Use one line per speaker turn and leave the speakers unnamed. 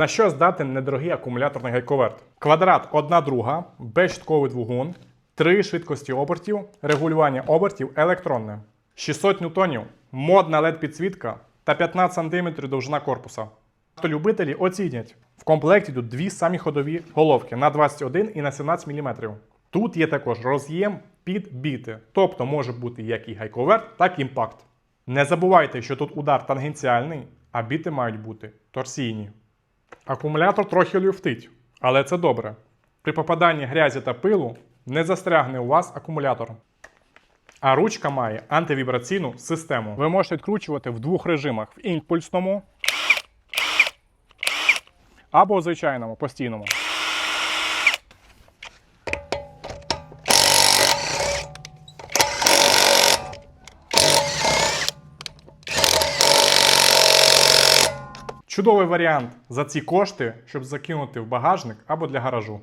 На що здатен недорогий акумуляторний гайковерт? Квадрат 1 друга, безщитковий двигун, 3 швидкості обертів, регулювання обертів електронне, 600 ньютонів, модна led підсвітка та 15 см довжина корпуса. Автолюбителі оцінять. В комплекті йдуть дві самі ходові головки на 21 і на 17 мм. Тут є також роз'єм під біти, тобто може бути як і гайковерт, так і імпакт. Не забувайте, що тут удар тангенціальний, а біти мають бути торсійні. Акумулятор трохи люфтить, але це добре. При попаданні грязі та пилу не застрягне у вас акумулятор. А ручка має антивібраційну систему. Ви можете відкручувати в двох режимах: в імпульсному або в звичайному постійному. Чудовий варіант за ці кошти, щоб закинути в багажник або для гаражу.